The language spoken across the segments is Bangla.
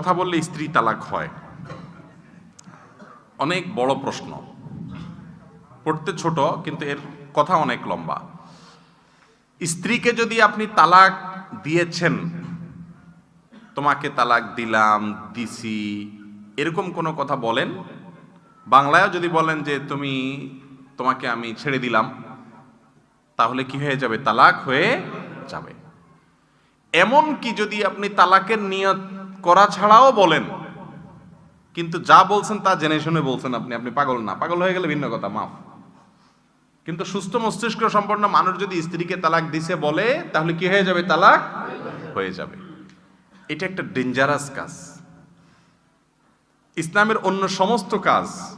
কথা বললে স্ত্রী তালাক হয়। অনেক বড় প্রশ্ন। পড়তে ছোট, কিন্তু এর কথা অনেক লম্বা। স্ত্রীকে যদি আপনি তালাক দিয়েছেন, তোমাকে তালাক দিলাম, দিছি, এরকম কোনো কথা বলেন? বাংলায়ও যদি বলেন যে, তুমি, তোমাকে আমি ছেড়ে দিলাম, তাহলে কি হয়ে যাবে? তালাক হয়ে যাবে। এমন কি যদি আপনি তালাকের নিয়ত করা ছাড়াও বলেন। কিন্তু যা বলছেন তা জেনে শুনে বলছেন আপনি আপনি পাগল না। পাগল হয়ে গেলে ভিন্ন কথা, মাফ। কিন্তু সুস্থ মস্তিষ্ক সম্পন্ন মানুষ যদি স্ত্রীকে তালাক দিছে বলে, তাহলে কি হয়ে যাবে? তালাক হয়ে যাবে। এটা একটা ডেঞ্জারাস কাজ। ইসলামের অন্য সমস্ত কাজ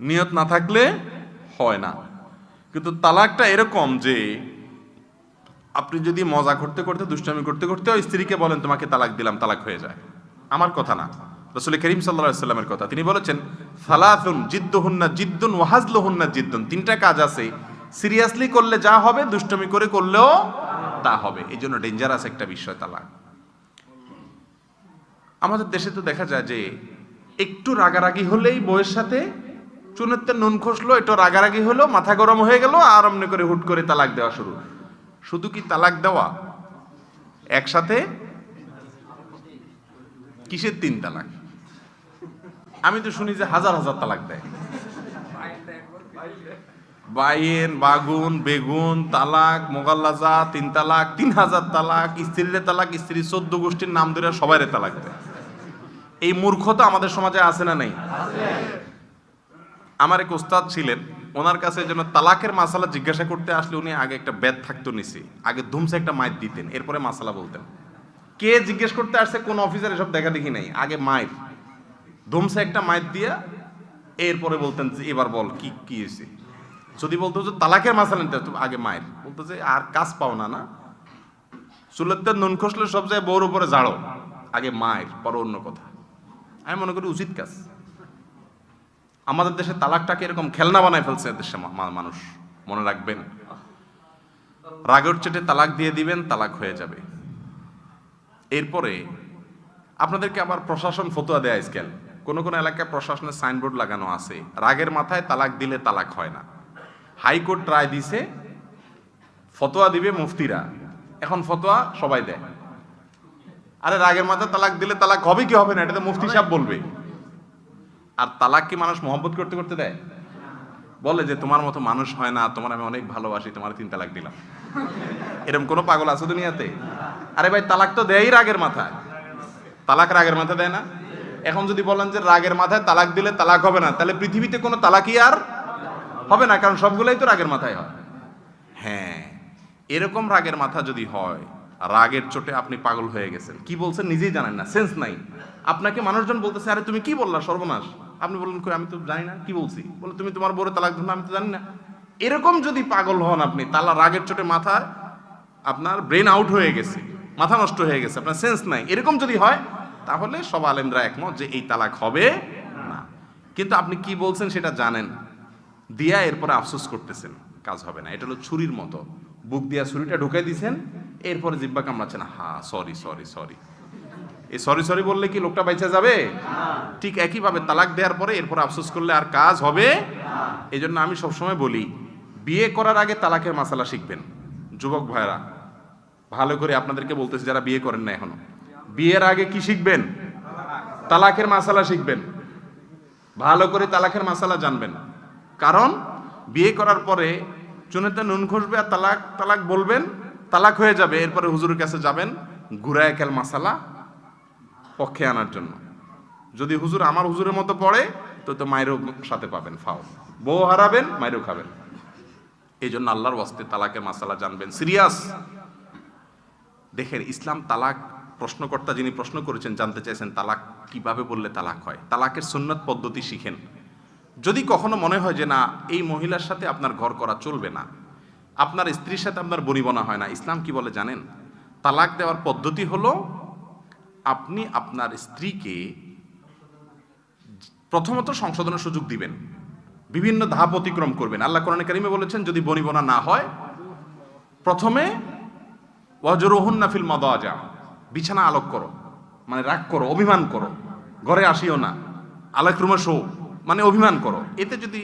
নিয়ত না থাকলে হয় না। কিন্তু তালাকটা এরকম যে আপনি যদি মজা করতে করতে, দুষ্টামি করতে করতে ওই স্ত্রীকে বলেন, তোমাকে তালাক দিলাম, তালাক হয়ে যায়। আমার কথা না। রসুল করিম সাল্লা সাল্লামের কথা। তিনি বলেছেন সালাফুন জিদ্দুহুন্না জিদ্দুন ওয়াহাজলুহুন্না জিদ্দুন। তিনটা কাজ আছে। সিরিয়াসলি করলে যা হবে, দুষ্টমি করে করলেও তা হবে। এই জন্য ডেঞ্জারাস একটা বিষয় তালাক। আমাদের দেশে তো দেখা যায় যে, একটু রাগারাগি হলেই বউয়ের সাথে চুনের নুন খসলো, একটু রাগারাগি হলো, মাথা গরম হয়ে গেল, আর অমনি করে হুট করে তালাক দেওয়া শুরু। শুধু কি তালাক দেওয়া? একসাথে? কিসের তিন তালাক? আমি তো শুনি যে হাজার হাজার তালাক দেয়। বাইন, বাগুন, বেগুন, তালাক, মোগাল্লাজা, তিন তালাক, তিন হাজার তালাক, স্ত্রীর তালাক, স্ত্রী চোদ্দ গোষ্ঠীর নাম ধরে সবাইরে তালাক দেয়। এই মূর্খতা আমাদের সমাজে আছে না নেই? আমার এক ওস্তাদ ছিলেন ওনার কাছে যেন তালাকের মাসালা জিজ্ঞাসা করতে আসলে উনি আগে একটা ব্যাদ থাকতো নিছি আগে ধুমসে একটা মাইর দিতেন, এরপরে মাসালা বলতেন। কে জিজ্ঞেস করতে আসছে, কোন অফিসার এসব দেখা দেখি নাই, আগে মায়ের ধুমসে একটা মাইর দিয়া এরপরে বলতেন যে, এবার বল, কি কি হয়েছে? যদি বলতো যে, তালাকের মাসালা নিতে আগে মায়ের বলতো যে, আর কাজ পাও না না? চুলেতে নুন খসলে সব জায়গায় বউর উপরে জাড়ো আগে মায়ের পর অন্য কথা। আমি মনে করি উচিত কাজ। আমাদের দেশে তালাকটাকে এরকম খেলনা বানায় ফেলছে দেশে মানুষ। মনে রাখবেন। রাগের চেটে তালাক দিয়ে দিবেন, তালাক হয়ে যাবে। এরপরে আপনাদেরকে আবার প্রশাসন ফতোয়া দেয় আজকাল। কোন কোন এলাকায় প্রশাসনের সাইনবোর্ড লাগানো আছে, রাগের মাথায় তালাক দিলে তালাক হয় না। হাইকোর্ট রায় দিছে, ফতোয়া দিবে মুফতিরা। এখন ফতোয়া সবাই দেয়। আরে রাগের মাথায় তালাক দিলে তালাক হবে কি হবে না? এটা তো মুফতি সাহেব বলবে। আর তালাক কি মানুষ মহব্বত করতে করতে দেয়? বলে যে, তোমার মতো মানুষ হয় না, তোমার আমি অনেক ভালোবাসি, তোমার তিন তালাক দিলাম। এরকম কোনো পাগল আছে দুনিয়াতে? আরে ভাই, তালাক তো দেয়ই রাগের মাথায়। তালাক রাগের মাথায় দেয় না? এখন যদি বলেন যে রাগের মাথায় তালাক দিলে তালাক হবে না, তাহলে পৃথিবীতে কোনো তালাকই আর হবে না, কারণ সবগুলোই তো রাগের মাথায় হয়। হ্যাঁ এরকম রাগের মাথা যদি হয়, রাগের চোটে আপনি পাগল হয়ে গেছেন। কি বলছেন নিজেই জানেন না, সেন্স নাই। আপনাকে মানুষজন বলতেছে, আরে তুমি কি বললা, সর্বনাশ। আপনি বললেন, কই, আমি তো জানি না। কি বলছি? বলে, তুমি তোমার বড় তালাক ধরো আমি তো জানি না। এরকম যদি পাগল হন আপনি, তালা রাগের চোটে মাথায় আপনার ব্রেন আউট হয়ে গেছে, মাথা নষ্ট হয়ে গেছে, আপনার সেন্স নাই, এরকম যদি হয়, তাহলে সব আলেমরা একমত যে এই তালাক হবে না। কিন্তু আপনি কি বলছেন সেটা জানেন? দিয়া এরপরে আফসোস করতেছেন, কাজ হবে না। এটা হলো ছুরির মতো। বুক দিয়া ছুরিটা ঢুকাই দিছেন, এরপরে জিব্বা কামড়াচ্ছেন হা সরি সরি সরি এই সরি সরি বললে কি লোকটা বাইচা যাবে? ঠিক একইভাবে তালাক দেওয়ার পরে এরপর আফসোস করলে আর কাজ হবে? এই জন্য আমি সবসময় বলি বিয়ে করার আগে তালাকের মাসালা শিখবেন। যুবক ভাইরা ভালো করে আপনাদেরকে বলতেছি যারা বিয়ে করেন না এখনও। বিয়ের আগে কি শিখবেন? তালাকের মাসালা শিখবেন। ভালো করে তালাকের মাসালা জানবেন। কারণ বিয়ে করার পরে চুনেতে নুন খসবে আর তালাক তালাক বলবেন তালাক হয়ে যাবে এরপরে হুজুরের কাছে যাবেন ঘুরায় খেল মাসালা পক্ষে আনার জন্য। যদি হুজুর আমার হুজুরের মতো পড়ে, তো তো মায়েরও সাথে পাবেন, ফাও। বউ হারাবেন, মায়েরও খাবেন। এই জন্য আল্লাহর ওয়াস্তে তালাকের মাসালা জানবেন। সিরিয়াস। দেখেন, ইসলাম তালাক প্রশ্নকর্তা যিনি প্রশ্ন করেছেন, জানতে চাইছেন তালাক কীভাবে বললে তালাক হয়। তালাকের সুন্নত পদ্ধতি শিখেন। যদি কখনো মনে হয় যে না, এই মহিলার সাথে আপনার ঘর করা চলবে না, আপনার স্ত্রীর সাথে আপনার বনিবনা হয় না, ইসলাম কি বলে জানেন? তালাক দেওয়ার পদ্ধতি হলো আপনি আপনার স্ত্রীকে প্রথমত সংশোধনের সুযোগ দিবেন। বিভিন্ন ধাপ অতিক্রম করবেন। আল্লাহ কোরআন কারিমে বলেছেন, যদি বনিবনা না হয়, প্রথমে ওয়াজরুহুন্না ফিল মাদাজা, বিছানা আলোক করো মানে রাগ করো, অভিমান করো, ঘরে আসিও না আলাক রুমে শো মানে অভিমান করো। এতে যদি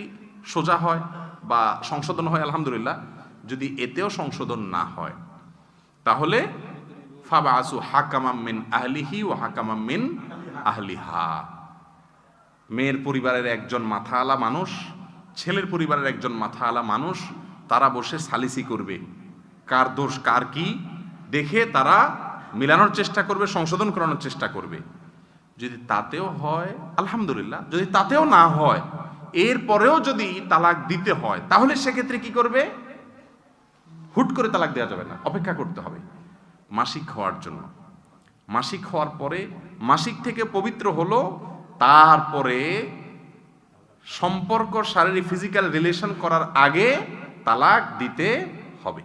সোজা হয় বা সংশোধন হয়, আলহামদুলিল্লাহ, যদি এতেও সংশোধন না হয়, তাহলে ফাবা আসু হাকামাম মিন আহলিহি ও হাকামাম মিন আহলিহা। মেয়ের পরিবারের একজন মাথাওয়ালা মানুষ, ছেলের পরিবারের একজন মাথাওয়ালা মানুষ, তারা বসে সালিসি করবে। কার দোষ, কার কি, দেখে তারা মিলানোর চেষ্টা করবে, সংশোধন করানোর চেষ্টা করবে। যদি তাতেও হয়, আলহামদুলিল্লাহ, যদি তাতেও না হয় এরপরেও যদি তালাক দিতে হয়, তাহলে সেক্ষেত্রে কি করবে? হুট করে তালাক দেওয়া যাবে না, অপেক্ষা করতে হবে। মাসিক হওয়ার জন্য। মাসিক হওয়ার পরে, মাসিক থেকে পবিত্র হলো, তারপরে সম্পর্ক, শারীরিক ফিজিক্যাল রিলেশন করার আগে তালাক দিতে হবে।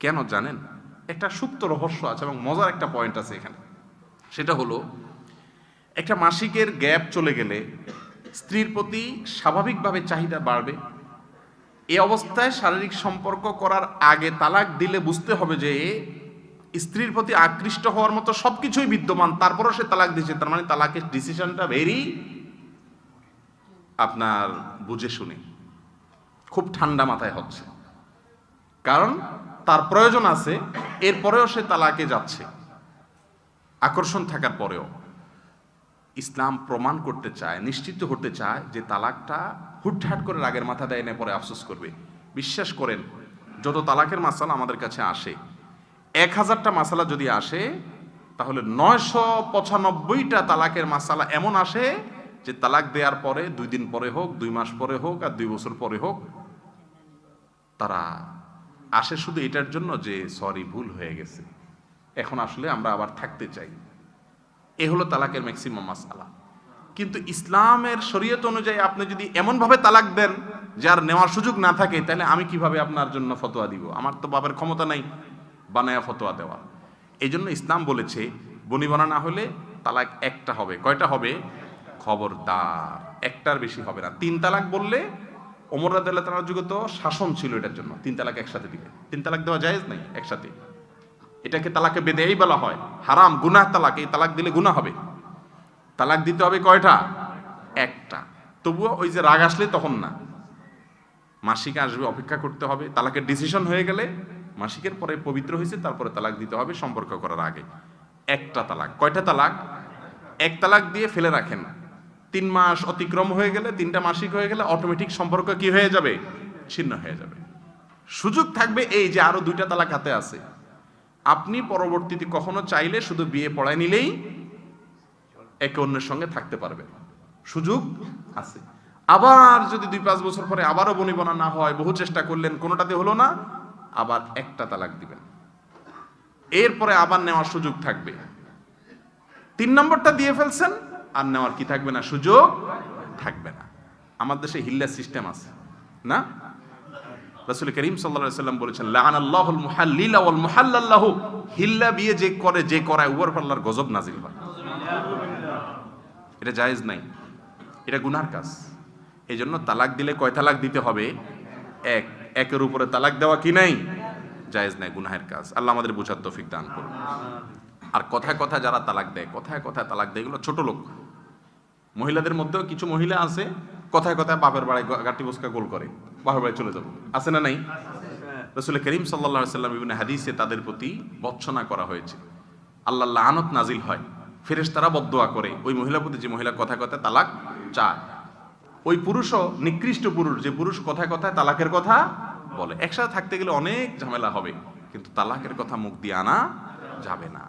কেন জানেন? একটা সুপ্ত রহস্য আছে এবং মজার একটা পয়েন্ট আছে এখানে। সেটা হলো, একটা মাসিকের গ্যাপ চলে গেলে স্ত্রীর প্রতি স্বাভাবিকভাবে চাহিদা বাড়বে। এই অবস্থায় শারীরিক সম্পর্ক করার আগে তালাক দিলে বুঝতে হবে যে স্ত্রীর প্রতি আকৃষ্ট হওয়ার মতো সবকিছুই বিদ্যমান, তারপরও সে তালাক দিয়েছে। তার মানে তালাকের ডিসিশনটা ভেরি আপনার বুঝে শুনে। খুব ঠান্ডা মাথায় হচ্ছে। কারণ তার প্রয়োজন আছে, এরপরেও সে তালাকে যাচ্ছে। আকর্ষণ থাকার পরেও। ইসলাম প্রমাণ করতে চায়, নিশ্চিত হতে চায় যে তালাকটা হুটহাট করে রাগের মাথা দেয় না পরে আফসোস করবে। বিশ্বাস করেন, যত তালাকের মাসাল আমাদের কাছে আসে এক হাজারটা মাসালা যদি আসে, তাহলে নয়শো পঁচানব্বইটা তালাকের মাসালা এমন আসে যে তালাক দেওয়ার পরে, দুই দিন পরে হোক, দুই মাস পরে হোক আর দুই বছর পরে হোক, তারা আসে শুধু এটার জন্য যে, সরি, ভুল হয়ে গেছে। এখন আসলে আমরা আবার থাকতে চাই। এ হলো তালাকের ম্যাক্সিমাম মাসালা। কিন্তু ইসলামের শরীয়ত অনুযায়ী আপনি যদি এমনভাবে তালাক দেন, যার নেওয়ার সুযোগ না থাকে, তাহলে আমি কীভাবে আপনার জন্য ফতোয়া দিব? আমার তো বাবার ক্ষমতা নাই। বানায়া ফতোয়া দেওয়া। এই জন্য ইসলাম বলেছে, বনিবনা না হলে তালাক একটা হবে। কয়টা হবে? খবরদার। একটার বেশি হবে না। তিন তালাক বললে ওমর রাদিয়াল্লাহু তাআলার যুগে তো শাসন ছিল এটার জন্য। তিন তালাক একসাথে দিবে। তিন তালাক দেওয়া জায়েজ নাই? একসাথে। এটাকে তালাকে বেদেই বলা হয়। হারাম, গুনাহ তালাক। এই তালাক দিলে গুনাহ হবে। তালাক দিতে হবে কয়টা? একটা। তবুও ওই যে রাগ আসলে তখন না। মাসিক আসবে, অপেক্ষা করতে হবে। তালাকের ডিসিশন হয়ে গেলে মাসিকের পরে পবিত্র হয়েছে, তারপরে তালাক দিতে হবে, সম্পর্ক করার আগে। একটা তালাক। কয়টা তালাক? এক তালাক দিয়ে ফেলে রাখেন। তিন মাস অতিক্রম হয়ে গেলে, তিনটা মাসিক হয়ে গেলে অটোমেটিক সম্পর্ক কি হয়ে যাবে? ছিন্ন হয়ে যাবে। সুযোগ থাকবে এই যে আরও দুইটা তালাক হাতে আছে। আপনি পরবর্তীতে কখনো চাইলে শুধু বিয়ে পড়ায় নিলেই একে অন্যের সঙ্গে থাকতে পারবেন। সুযোগ আছে। আবার যদি দুই পাঁচ বছর পরে আবারও বনিবনা না হয়, বহু চেষ্টা করলেন, কোনোটাতে হলো না আবার একটা তালাক দিবেন। এরপরে আবার নেওয়ার সুযোগ থাকবে। তিন নম্বরটা দিয়ে ফেলছেন, আর নেওয়ার কি থাকবে না? সুযোগ থাকবে না। আমার দেশে হিল্লা সিস্টেম আছে, না? রাসূল করিম আলাইহি সাল্লাম বলেছেন লাআনাল্লাহুল মুহাল্লিলা ওয়াল মুহাল্লাল্লাহু। হিল্লা বিয়ে যে করে, যে করায় উপর আল্লাহর গজব নাজিল হয়। এটা জায়েজ নাই। এটা গুনার কাজ। এই জন্য তালাক দিলে কয় তালাক দিতে হবে? এক। একের উপরে তালাক দেওয়া কি নাই? জায়েজ নাই, গুনাহের কাজ। আল্লাহ আমাদের বুঝার তৌফিক দান করুন। আর কথায় কথায় যারা তালাক দেয়, কথায় কথায় তালাক দেয়, এগুলো ছোট লোক। মহিলাদের মধ্যেও কিছু মহিলা আছে, কথায় কথায় বাপের বাড়ি গাটি বসকা গোল করে, বাপের বাড়ি চলে যাব। আছে না নাই? রসুল করিম সাল্লা সাল্লাম বিভিন্ন হাদিসে তাদের প্রতি বচ্ছনা করা হয়েছে। আল্লাহ আনত নাজিল হয়। ফেরেশ তারা বদোয়া করে, ওই মহিলার প্রতি যে মহিলা কথায় কথায় তালাক চায়। ওই পুরুষও নিকৃষ্ট পুরুষ, যে পুরুষ কথায় কথায় তালাকের কথা বলে। একসাথে থাকতে গেলে অনেক ঝামেলা হবে, কিন্তু তালাকের কথা মুখ দিয়ে আনা যাবে না।